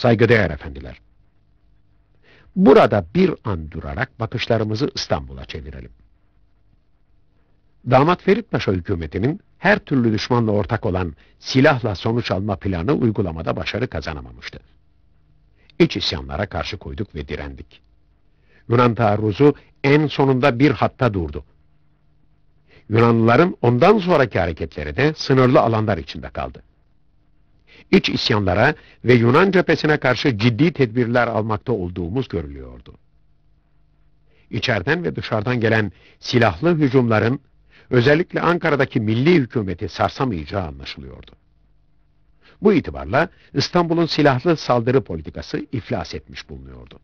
Saygıdeğer efendiler. Burada bir an durarak bakışlarımızı İstanbul'a çevirelim. Damat Ferit Paşa hükümetinin her türlü düşmanla ortak olan silahla sonuç alma planı uygulamada başarı kazanamamıştı. İç isyanlara karşı koyduk ve direndik. Yunan taarruzu en sonunda bir hatta durdu. Yunanlıların ondan sonraki hareketleri de sınırlı alanlar içinde kaldı. İç isyanlara ve Yunan cephesine karşı ciddi tedbirler almakta olduğumuz görülüyordu. İçeriden ve dışarıdan gelen silahlı hücumların özellikle Ankara'daki milli hükümeti sarsamayacağı anlaşılıyordu. Bu itibarla İstanbul'un silahlı saldırı politikası iflas etmiş bulunuyordu.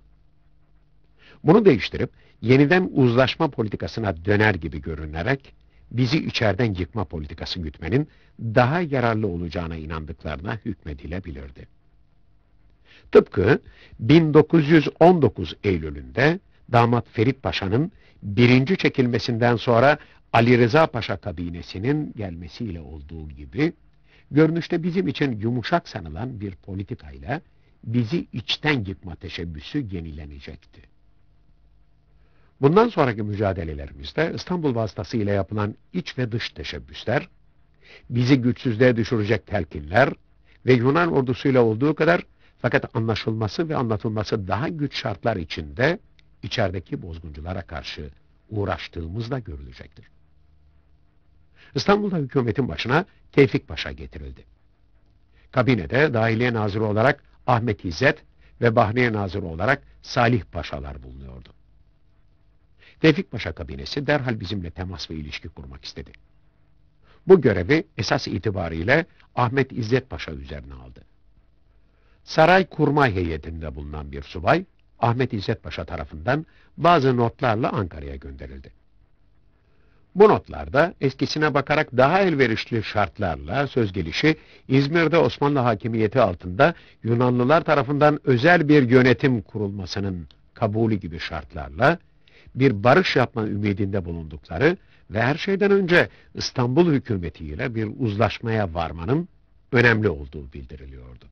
Bunu değiştirip yeniden uzlaşma politikasına döner gibi görünerek bizi içeriden yıkma politikası gütmenin daha yararlı olacağına inandıklarına hükmedilebilirdi. Tıpkı 1919 Eylül'ünde damat Ferit Paşa'nın birinci çekilmesinden sonra Ali Rıza Paşa kabinesinin gelmesiyle olduğu gibi, görünüşte bizim için yumuşak sanılan bir politikayla bizi içten yıkma teşebbüsü yenilenecekti. Bundan sonraki mücadelelerimizde İstanbul vasıtasıyla yapılan iç ve dış teşebbüsler, bizi güçsüzlüğe düşürecek telkinler ve Yunan ordusuyla olduğu kadar fakat anlaşılması ve anlatılması daha güç şartlar içinde içerideki bozgunculara karşı uğraştığımızda görülecektir. İstanbul'da hükümetin başına Tevfik Paşa getirildi. Kabinede Dahiliye Nazırı olarak Ahmet İzzet ve Bahriye Nazırı olarak Salih Paşalar bulunuyordu. Tevfik Paşa kabinesi derhal bizimle temas ve ilişki kurmak istedi. Bu görevi esas itibariyle Ahmet İzzet Paşa üzerine aldı. Saray kurmay heyetinde bulunan bir subay, Ahmet İzzet Paşa tarafından bazı notlarla Ankara'ya gönderildi. Bu notlarda eskisine bakarak daha elverişli şartlarla söz gelişi İzmir'de Osmanlı hakimiyeti altında Yunanlılar tarafından özel bir yönetim kurulmasının kabulü gibi şartlarla bir barış yapma ümidinde bulundukları ve her şeyden önce İstanbul hükümetiyle bir uzlaşmaya varmanın önemli olduğu bildiriliyordu.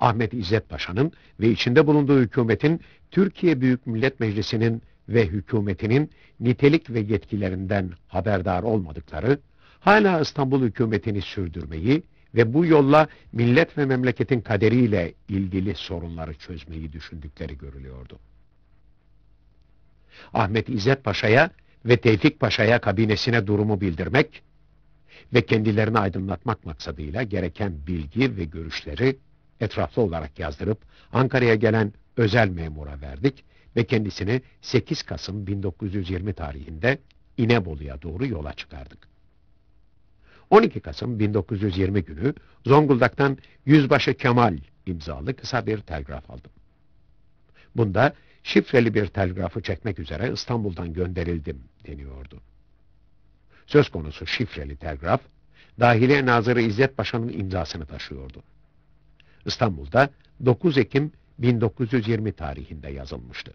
Ahmet İzzet Paşa'nın ve içinde bulunduğu hükümetin Türkiye Büyük Millet Meclisi'nin ve hükümetinin nitelik ve yetkilerinden haberdar olmadıkları, hala İstanbul hükümetini sürdürmeyi ve bu yolla millet ve memleketin kaderiyle ilgili sorunları çözmeyi düşündükleri görülüyordu. Ahmet İzzet Paşa'ya ve Tevfik Paşa'ya kabinesine durumu bildirmek ve kendilerini aydınlatmak maksadıyla gereken bilgi ve görüşleri etraflı olarak yazdırıp Ankara'ya gelen özel memura verdik ve kendisini 8 Kasım 1920 tarihinde İnebolu'ya doğru yola çıkardık. 12 Kasım 1920 günü Zonguldak'tan Yüzbaşı Kemal imzalı kısa bir telgraf aldım. Bunda şifreli bir telgrafı çekmek üzere İstanbul'dan gönderildim deniyordu. Söz konusu şifreli telgraf, Dahiliye Nazırı İzzet Paşa'nın imzasını taşıyordu. İstanbul'da 9 Ekim 1920 tarihinde yazılmıştı.